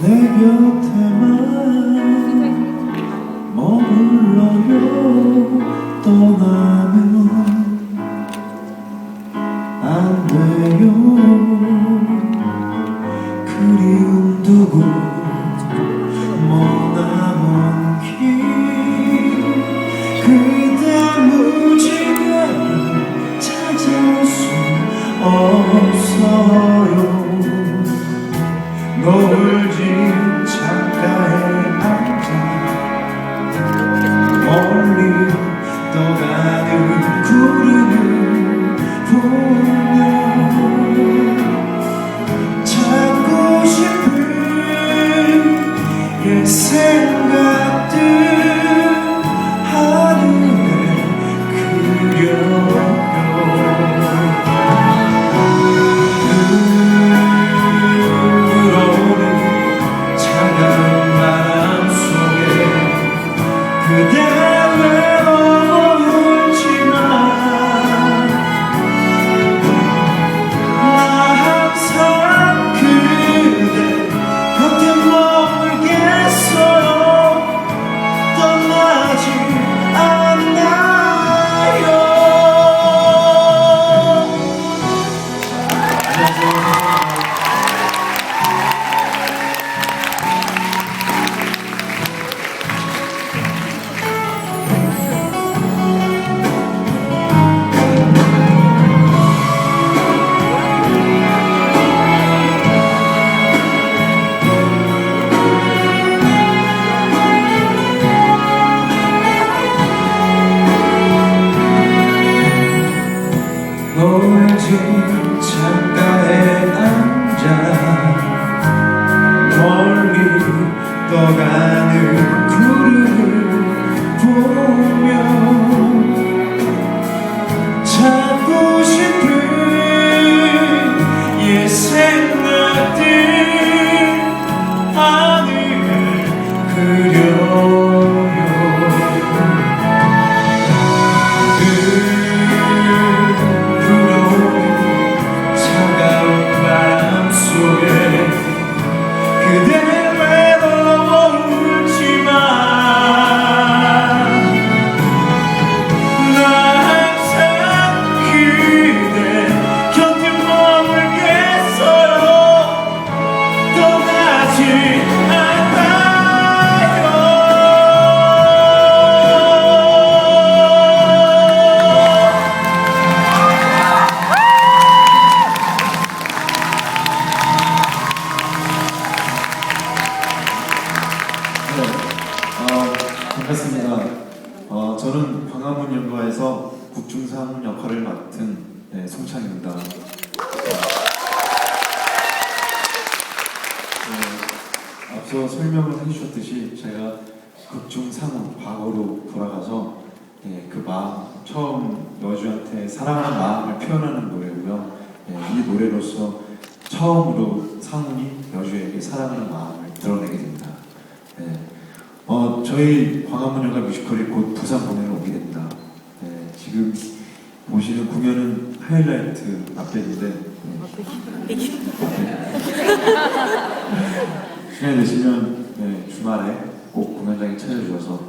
내 곁에만 머물러요. 떠나 창가에 앉아 멀리 떠가는 구름을 반갑습니다. 어, 저는 광화문 연가에서 국중상 역할을 맡은 네, 송창입니다. 네, 앞서 설명을 해주셨듯이 제가 극중상은 과거로 돌아가서 네, 그 마음, 처음 여주한테 사랑하는 마음을 표현하는 노래고요. 네, 이 노래로서 처음으로 상훈이 여주에게 사랑하는 마음을 드러내게 됩니다. 저희 광화문 연가 뮤지컬이 곧 부산 공연을 오게 됩니다. 네, 지금 보시는 공연은 하이라이트 앞배인데 네. 시간이 되시면 네, 주말에 꼭 공연장에 찾아주셔서